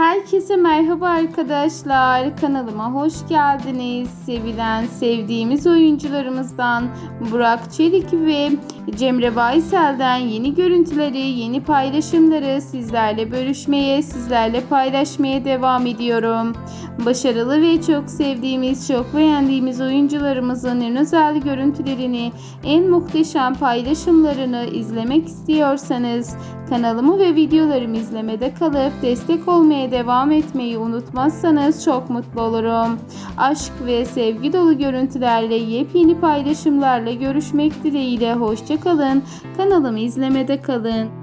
Hi. Herkese merhaba arkadaşlar. Kanalıma hoş geldiniz. Sevilen, sevdiğimiz oyuncularımızdan Burak Çelik ve Cemre Baysel'den yeni görüntüleri, yeni paylaşımları sizlerle bölüşmeye, sizlerle paylaşmaya devam ediyorum. Başarılı ve çok sevdiğimiz, çok beğendiğimiz oyuncularımızın en özel görüntülerini, en muhteşem paylaşımlarını izlemek istiyorsanız kanalımı ve videolarımı izlemede kalıp destek olmaya devam etmeyi unutmazsanız çok mutlu olurum. Aşk ve sevgi dolu görüntülerle yepyeni paylaşımlarla görüşmek dileğiyle hoşçakalın. Kanalımı izlemede kalın.